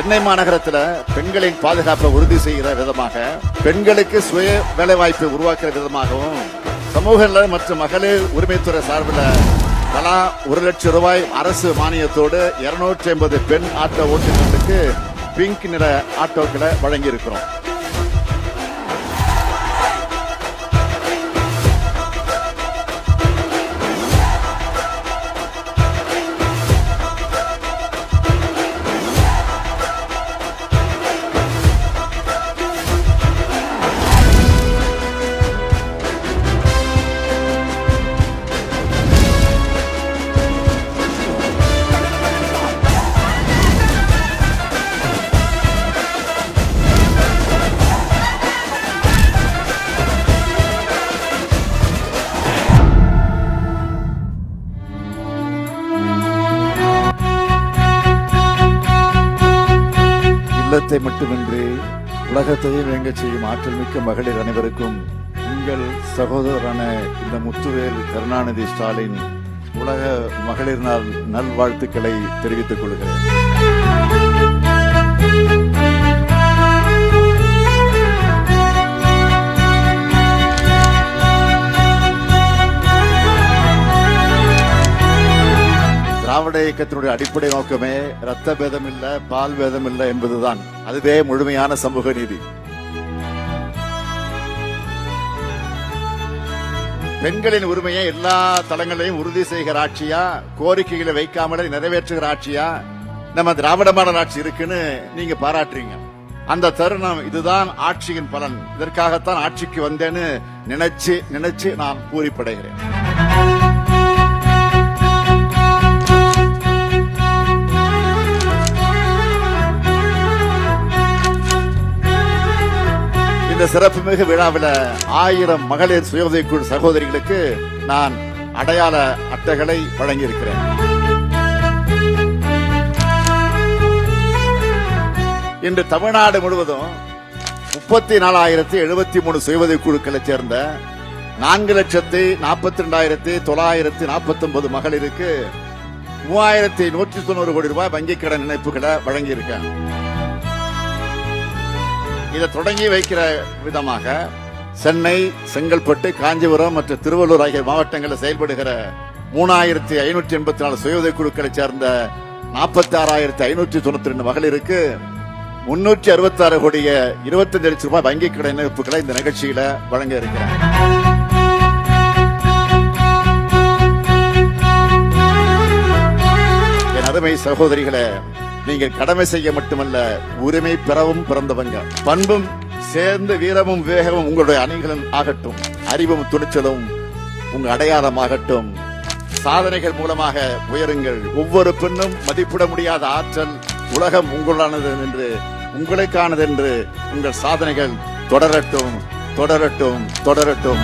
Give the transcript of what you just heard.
சென்னை மாநகரத்தில் பெண்களின் பாதுகாப்பை உறுதி செய்கிற விதமாக பெண்களுக்கு சுய வேலைவாய்ப்பை உருவாக்குற விதமாகவும் சமூக நல மற்றும் மகளிர் உரிமைத்துறை சார்பில் தலா ஒரு லட்சம் ரூபாய் அரசு மானியத்தோடு இருநூற்றி ஐம்பது பெண் ஆட்டோ ஓட்டுநர்களுக்கு பிங்க் நிற ஆட்டோக்களை வழங்கி இல்லத்தை மட்டுமின்றி உலகத்தையும் இயங்க செய்யும் ஆற்றல் மிக்க மகளிர் அனைவருக்கும் உங்கள் சகோதரரான இந்த முத்துவேல் கருணாநிதி ஸ்டாலின் உலக மகளிர் நாள் நல்வாழ்த்துக்களை தெரிவித்துக் கொள்கிறேன். திராவிட இயக்கத்தினுடைய அடிப்படை நோக்கமே ரத்த பேதம் இல்ல பால் பேதம் இல்ல என்பதுதான். அதுவே முழுமையான சமூக நீதி. பெண்களின் உரிமையை எல்லா தளங்களையும் உறுதி செய்கிற ஆட்சியா கோரிக்கைகளை வைக்காமலே நிறைவேற்றுகிற ஆட்சியா நம்ம திராவிட மாடல் ஆட்சி இருக்குன்னு நீங்க பாராட்டுறீங்க. அந்த தருணம் இதுதான் ஆட்சியின் பலன். இதற்காகத்தான் ஆட்சிக்கு வந்தேன்னு நினைச்சு நினைச்சு நான் பூரிப்படைகிறேன். சிறப்புமிகு விழாவில் ஆயிரம் மகளிர் சுய உதவிக்குழு சகோதரிகளுக்கு நான் அடையாள அட்டைகளை வழங்கியிருக்கிறேன். இன்று தமிழ்நாடு முழுவதும் முப்பத்தி நாலாயிரத்தி எழுபத்தி மூணு சுய உதவிக் குழுக்களைச் சேர்ந்த நான்கு லட்சத்தி நாற்பத்தி ரெண்டாயிரத்தி தொள்ளாயிரத்தி நாற்பத்தி ஒன்பது மகளிருக்கு மூவாயிரத்தி நூற்றி தொண்ணூறு கோடி ரூபாய் வங்கிக் கடன் இணைப்புகளை வழங்கியிருக்கேன். இதை தொடங்கி வைக்கிற விதமாக சென்னை செங்கல்பட்டு காஞ்சிபுரம் மற்றும் திருவள்ளூர் ஆகிய மாவட்டங்களில் செயல்படுகிற மூணாயிரத்தி ஐநூற்றி எண்பத்தி நாலு சுய உதவி குழுக்களைச் சேர்ந்த நாற்பத்தி ஆறாயிரத்தி ஐநூற்றி தொண்ணூத்தி ரெண்டு மகளிருக்கு முன்னூற்றி அறுபத்தி ஆறு கோடிய இருபத்தஞ்சு லட்சம் ரூபாய் வங்கிக் கடன் இணைப்புகளை இந்த நிகழ்ச்சியில வழங்க இருக்கிறேன் என் அருமை சகோதரிகளே நீங்கள் கடமை செய்ய மட்டுமல்ல உரிமை பெறவும் பிறந்தவங்க. பண்பும் சேர்ந்து வீரமும் வேகமும் உங்களுடைய அணிகளும் ஆகட்டும். அறிவும் துணிச்சலும் உங்க அடையாளமாகட்டும். சாதனைகள் மூலமாக உயருங்கள். ஒவ்வொரு பெண்ணும் மதிப்பிட முடியாத ஆற்றல் உலகம் உங்களானது என்று உங்களுக்கானது என்று உங்கள் சாதனைகள் தொடரட்டும் தொடரட்டும் தொடரட்டும்.